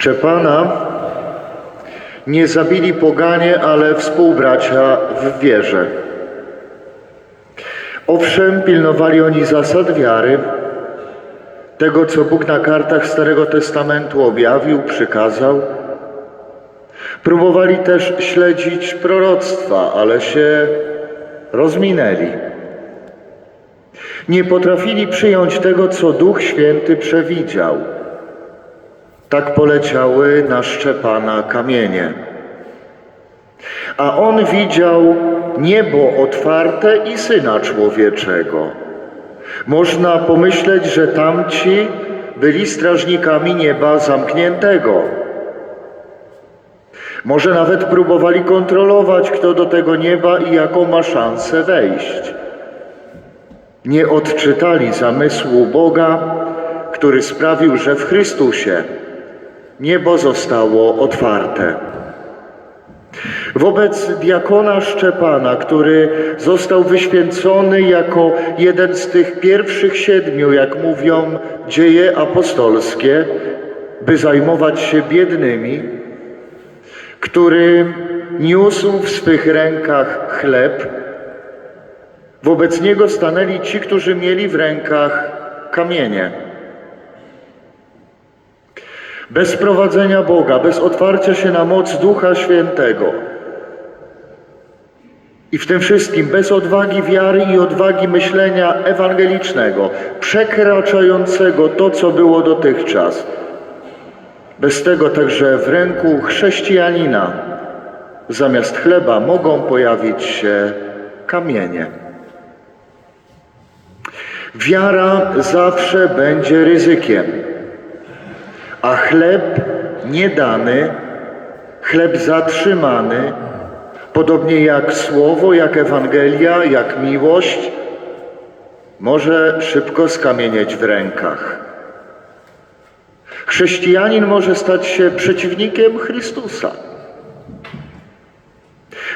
Szczepana nie zabili poganie, ale współbracia w wierze. Owszem, pilnowali oni zasad wiary, tego, co Bóg na kartach Starego Testamentu objawił, przykazał. Próbowali też śledzić proroctwa, ale się rozminęli. Nie potrafili przyjąć tego, co Duch Święty przewidział. Tak poleciały na Szczepana kamienie. A on widział niebo otwarte i Syna Człowieczego. Można pomyśleć, że tamci byli strażnikami nieba zamkniętego. Może nawet próbowali kontrolować, kto do tego nieba i jaką ma szansę wejść. Nie odczytali zamysłu Boga, który sprawił, że w Chrystusie niebo zostało otwarte. Wobec diakona Szczepana, który został wyświęcony jako jeden z tych pierwszych siedmiu, jak mówią dzieje apostolskie, by zajmować się biednymi, który niósł w swych rękach chleb, wobec niego stanęli ci, którzy mieli w rękach kamienie. Bez prowadzenia Boga, bez otwarcia się na moc Ducha Świętego. I w tym wszystkim bez odwagi wiary i odwagi myślenia ewangelicznego, przekraczającego to, co było dotychczas. Bez tego także w ręku chrześcijanina zamiast chleba mogą pojawić się kamienie. Wiara zawsze będzie ryzykiem, a chleb niedany, chleb zatrzymany, podobnie jak słowo, jak Ewangelia, jak miłość, może szybko skamienieć w rękach. Chrześcijanin może stać się przeciwnikiem Chrystusa.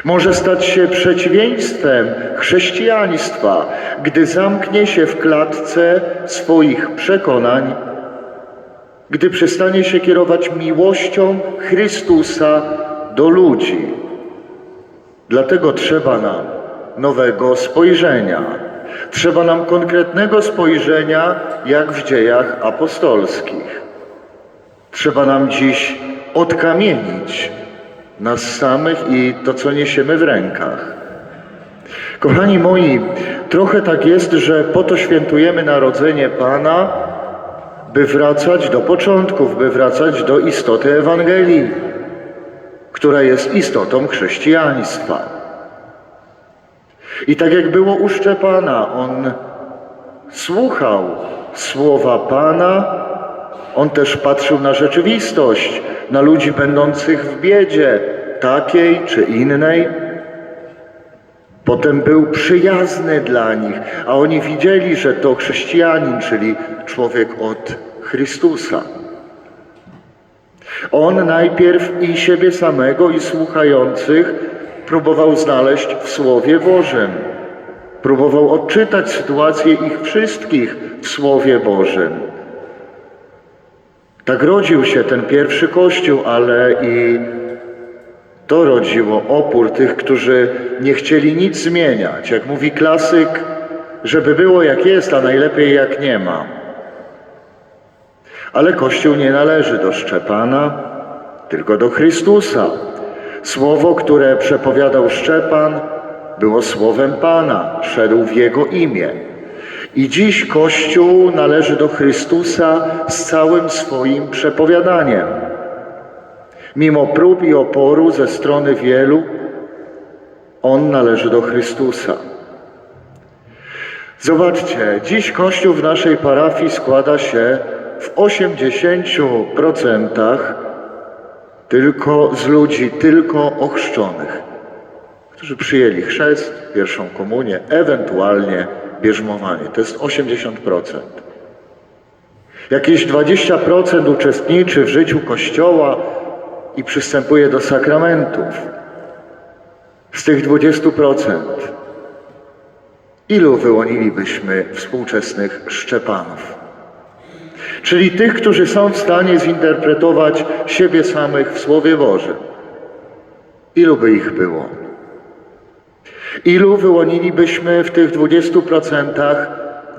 Może stać się przeciwieństwem chrześcijaństwa, gdy zamknie się w klatce swoich przekonań, gdy przestanie się kierować miłością Chrystusa do ludzi. Dlatego trzeba nam nowego spojrzenia. Trzeba nam konkretnego spojrzenia, jak w dziejach apostolskich. Trzeba nam dziś odkamienić nas samych i to, co niesiemy w rękach. Kochani moi, trochę tak jest, że po to świętujemy narodzenie Pana, by wracać do początków, by wracać do istoty Ewangelii, która jest istotą chrześcijaństwa. I tak jak było u Szczepana, on słuchał słowa Pana, on też patrzył na rzeczywistość, na ludzi będących w biedzie, takiej czy innej. Potem był przyjazny dla nich, a oni widzieli, że to chrześcijanin, czyli człowiek od Chrystusa. On najpierw i siebie samego, i słuchających próbował znaleźć w Słowie Bożym. Próbował odczytać sytuację ich wszystkich w Słowie Bożym. Tak rodził się ten pierwszy Kościół, ale i to rodziło opór tych, którzy nie chcieli nic zmieniać. Jak mówi klasyk, żeby było jak jest, a najlepiej jak nie ma. Ale Kościół nie należy do Szczepana, tylko do Chrystusa. Słowo, które przepowiadał Szczepan, było słowem Pana, szedł w Jego imię. I dziś Kościół należy do Chrystusa z całym swoim przepowiadaniem. Mimo prób i oporu ze strony wielu, On należy do Chrystusa. Zobaczcie, dziś Kościół w naszej parafii składa się w 80% tylko z ludzi tylko ochrzczonych, którzy przyjęli chrzest, pierwszą komunię, ewentualnie bierzmowanie. To jest 80%. Jakieś 20% uczestniczy w życiu Kościoła i przystępuje do sakramentów. Z tych 20% ilu wyłonilibyśmy współczesnych Szczepanów? czyli tych, którzy są w stanie zinterpretować siebie samych w Słowie Bożym. Ilu by ich było? Ilu wyłonilibyśmy w tych 20%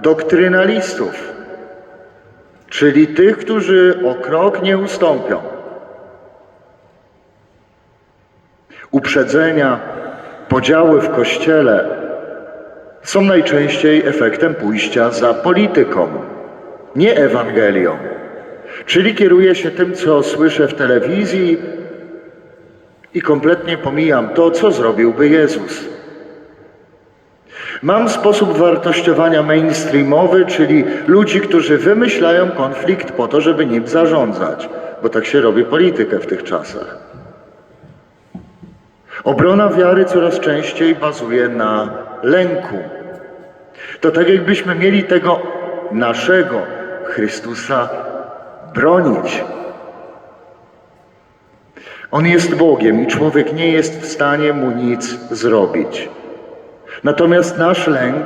doktrynalistów, czyli tych, którzy o krok nie ustąpią? Uprzedzenia, podziały w kościele są najczęściej efektem pójścia za polityką, nie Ewangelią. Czyli kieruję się tym, co słyszę w telewizji i kompletnie pomijam to, co zrobiłby Jezus. Mam sposób wartościowania mainstreamowy, czyli ludzi, którzy wymyślają konflikt po to, żeby nim zarządzać, bo tak się robi politykę w tych czasach. Obrona wiary coraz częściej bazuje na lęku. To tak jakbyśmy mieli tego naszego Chrystusa bronić. On jest Bogiem i człowiek nie jest w stanie mu nic zrobić. Natomiast nasz lęk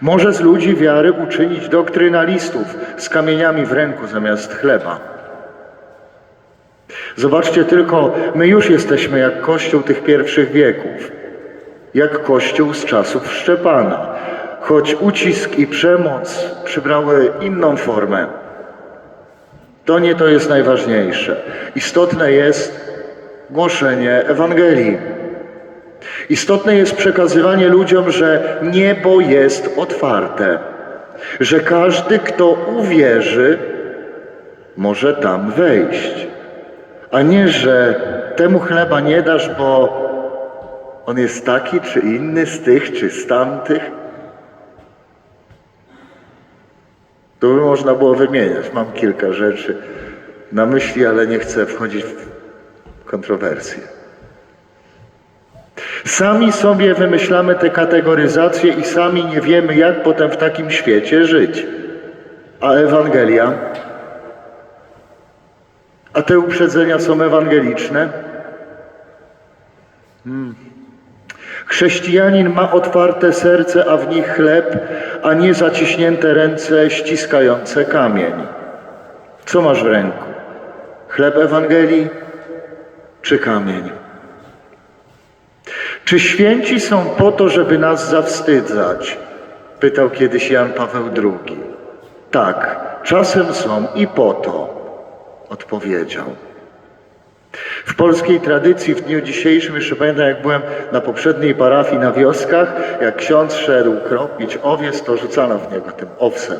może z ludzi wiary uczynić doktrynalistów z kamieniami w ręku zamiast chleba. Zobaczcie tylko, my już jesteśmy jak Kościół tych pierwszych wieków, jak Kościół z czasów Szczepana, choć ucisk i przemoc przybrały inną formę. To nie to jest najważniejsze. Istotne jest głoszenie Ewangelii. Istotne jest przekazywanie ludziom, że niebo jest otwarte, że każdy, kto uwierzy, może tam wejść, a nie, że temu chleba nie dasz, bo on jest taki czy inny z tych czy z tamtych. Tu by można było wymieniać. Mam kilka rzeczy na myśli, ale nie chcę wchodzić w kontrowersje. Sami sobie wymyślamy te kategoryzacje i sami nie wiemy, jak potem w takim świecie żyć. A Ewangelia? A te uprzedzenia są ewangeliczne? Hmm. Chrześcijanin ma otwarte serce, a w nich chleb, a nie zaciśnięte ręce ściskające kamień. Co masz w ręku? Chleb Ewangelii czy kamień? Czy święci są po to, żeby nas zawstydzać? Pytał kiedyś Jan Paweł II. Tak, czasem są i po to, odpowiedział. W polskiej tradycji w dniu dzisiejszym, jeszcze pamiętam jak byłem na poprzedniej parafii na wioskach, jak ksiądz szedł kropić owiec, to rzucano w niego tym owsem.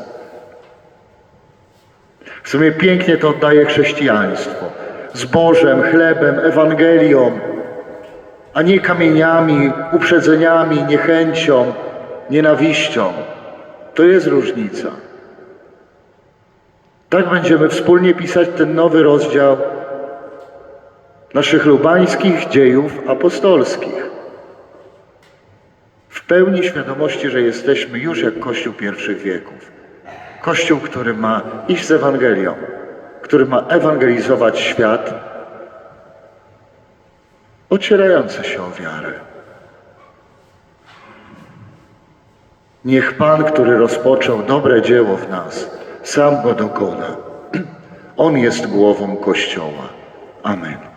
W sumie pięknie to oddaje chrześcijaństwo. Zbożem, chlebem, Ewangelią, a nie kamieniami, uprzedzeniami, niechęcią, nienawiścią. To jest różnica. Tak będziemy wspólnie pisać ten nowy rozdział naszych lubańskich dziejów apostolskich. W pełni świadomości, że jesteśmy już jak Kościół pierwszych wieków. Kościół, który ma iść z Ewangelią, który ma ewangelizować świat, ocierający się o wiarę. Niech Pan, który rozpoczął dobre dzieło w nas, sam go dokona. On jest głową Kościoła. Amen.